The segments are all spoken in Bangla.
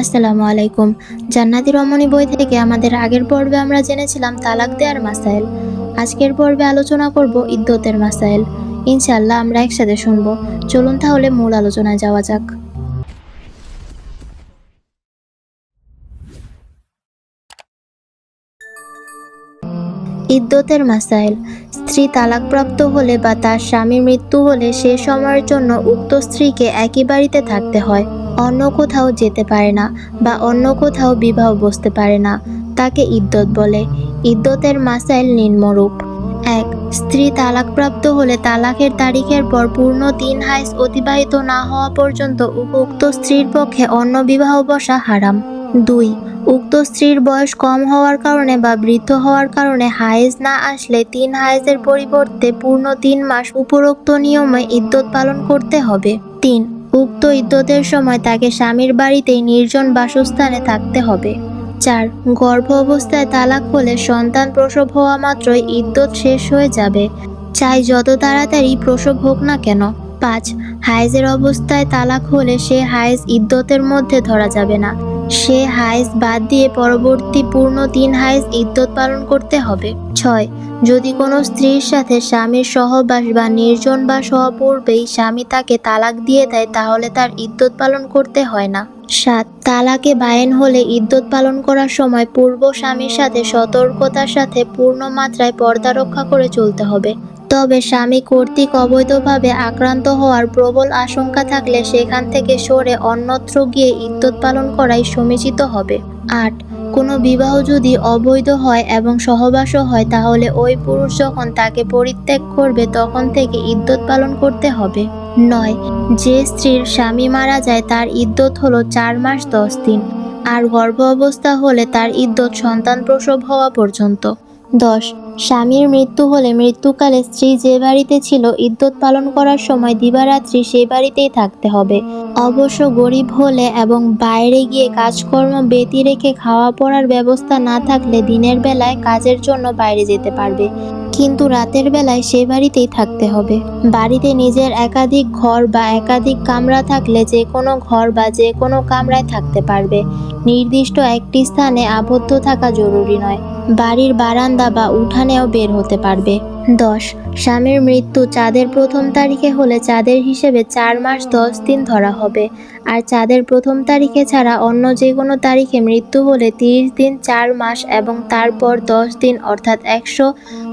আসসালামু আলাইকুম। জান্নাতি রমণী বই থেকে আমাদের আগের পর্বে আমরা জেনেছিলাম তালাক দেওয়ার মাসাইল। আজকের পর্বে আলোচনা করব ইদ্যতের মাসাইল। ইনশাল্লাহ আমরা একসাথে শুনব। চলুন তাহলে মূল আলোচনায় যাওয়া যাক। ইদ্যতের মাসাইল। স্ত্রী তালাকপ্রাপ্ত হলে বা তার স্বামীর মৃত্যু হলে সে সময়ের জন্য উক্ত স্ত্রীকে একই বাড়িতে থাকতে হয়। অন্য কোথাও যেতে পারে না বা অন্য কোথাও বিবাহ বসতে পারে না। তাকে ইদ্যত বলে। ইদ্যতের মাসাইল নিম্নরূপ। এক, স্ত্রী তালাকপ্রাপ্ত হলে তালাকের তারিখের পর পূর্ণ তিন হাইস অতিবাহিত না হওয়া পর্যন্ত উক্ত স্ত্রীর পক্ষে অন্য বিবাহ বসা হারাম। দুই, উক্ত স্ত্রীর বয়স কম হওয়ার কারণে বা বৃদ্ধ হওয়ার কারণে হায়েজ না আসলে তিন হায়েজের পরিবর্তে পূর্ণ তিন মাস উপরোক্ত নিয়মে ইদ্যত পালন করতে হবে। তিন উক্ত ইদ্যতের সময় তাকে স্বামীর বাড়িতেই নির্জন বাসস্থানে থাকতে হবে। চার গর্ভ অবস্থায় তালাক হলে সন্তান প্রসব হওয়া মাত্রই ইদ্যত শেষ হয়ে যাবে। চাই যত তাড়াতাড়ি প্রসব হোক না কেন, পাঁচ হাইজের অবস্থায় তালাক হলে সে হাইজ ইদ্যতের মধ্যে ধরা যাবে না। সে হায়েজ বাদ দিয়ে পরবর্তী পূর্ণ তিন হায়েজ ইদ্যত পালন করতে হবে। ছয়, যদি কোনো স্ত্রীর সাথে স্বামীর সহবাস বা নির্জন বা সহপূর্বেই স্বামী তাকে তালাক দিয়ে দেয়, তাহলে তার ইদ্যত পালন করতে হয় না। সাত, তালাকে বায়েন হলে ইদ্যত পালন করার সময় পূর্ব স্বামীর সাথে সতর্কতার সাথে পূর্ণ মাত্রায় পর্দা রক্ষা করে চলতে হবে। তবে স্বামী কর্তৃক অবৈধভাবে আক্রান্ত হওয়ার প্রবল আশঙ্কা থাকলে সেখান থেকে সরে অন্যত্র গিয়ে ইদ্যত পালন করাই সমীচিত হবে। আট, কোনো বিবাহ যদি অবৈধ হয় এবং সহবাসও হয়, তাহলে ওই পুরুষ যখন তাকে পরিত্যাগ করবে, তখন থেকে ইদ্যত পালন করতে হবে। নয়, যে স্ত্রীর স্বামী মারা যায়, তার ইদ্যত হলো চার মাস দশ দিন। আর গর্ভ অবস্থা হলে তার ইদ্যত সন্তান প্রসব হওয়া পর্যন্ত। দশ স্বামীর মৃত্যু হলে মৃত্যুকালে স্ত্রী যে বাড়িতে ছিল ইদ্যত পালন করার সময় দিবারাত্রি সেই বাড়িতেই থাকতে হবে। অবশ্য গরিব হলে এবং বাইরে গিয়ে কাজকর্ম বেতি রেখে খাওয়া পড়ার ব্যবস্থা না থাকলে দিনের বেলায় কাজের জন্য বাইরে যেতে পারবে। কিন্তু রাতের বেলায় সে বাড়িতেই থাকতে হবে। বাড়িতে নিজের একাধিক ঘর বা একাধিক কামরা থাকলে যে কোনো ঘর বা যে কোনো কামরায় থাকতে পারবে। নির্দিষ্ট একটি স্থানে আবদ্ধ থাকা জরুরি নয়। বাড়ির বারান্দা বা উঠানেও বের হতে পারবে। দশ, স্বামীর মৃত্যু চাঁদের প্রথম তারিখে হলে চাঁদের হিসেবে চার মাস দশ দিন ধরা হবে। আর চাঁদের প্রথম তারিখে ছাড়া অন্য যে কোনো তারিখে মৃত্যু হলে তিরিশ দিন, চার মাস এবং তারপর দশ দিন, অর্থাৎ একশো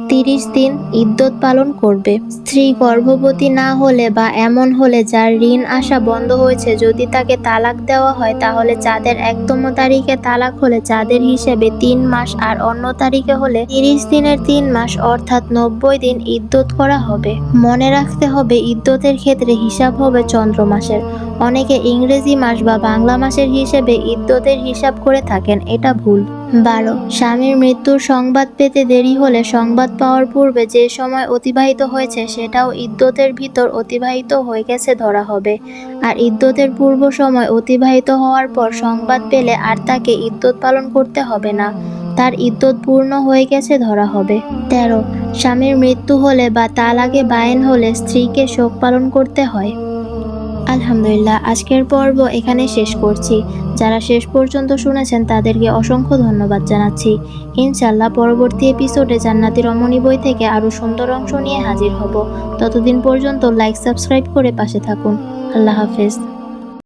তিরিশ দিন ইদ্যত পালন করবে। স্ত্রী গর্ভবতী না হলে বা এমন হলে যার ঋণ আসা বন্ধ হয়েছে, যদি তাকে তালাক দেওয়া হয়, তাহলে চাঁদের একতম তারিখে তালাক হলে চাঁদের হিসেবে তিন মাস আর অন্য তারিখে হলে তিরিশ দিনের তিন মাস, অর্থাৎ নব্বই দিন ইদ্যত করা হবে। মনে রাখতে হবে, ইদ্যতের ক্ষেত্রে হিসাব হবে চন্দ্র মাসের। অনেকে ইংরেজি মাস বা বাংলা মাসের হিসেবে ইদ্যতের হিসাব করে থাকেন, এটা ভুল। বারো, স্বামীর মৃত্যুর সংবাদ পেতে দেরি হলে সংবাদ পাওয়ার পূর্বে যে সময় অতিবাহিত হয়েছে সেটাও ইদ্যতের ভিতর অতিবাহিত হয়ে গেছে ধরা হবে। আর ইদ্যতের পূর্ব সময় অতিবাহিত হওয়ার পর সংবাদ পেলে আর তাকে ইদ্যত পালন করতে হবে না, তার ইদ্যত পূর্ণ হয়ে গেছে ধরা হবে। তেরো, স্বামীর মৃত্যু হলে বা তালাকে বায়েন হলে স্ত্রীকে শোক পালন করতে হয়। আলহামদুলিল্লাহ, আজকের পর্ব এখানে শেষ করছি। যারা শেষ পর্যন্ত শুনেছেন তাদেরকে অসংখ্য ধন্যবাদ জানাচ্ছি। ইনশাল্লাহ পরবর্তী এপিসোডে জান্নাতি রমণী বই থেকে আরও সুন্দর অংশ নিয়ে হাজির হব। ততদিন পর্যন্ত লাইক সাবস্ক্রাইব করে পাশে থাকুন। আল্লাহ হাফেজ।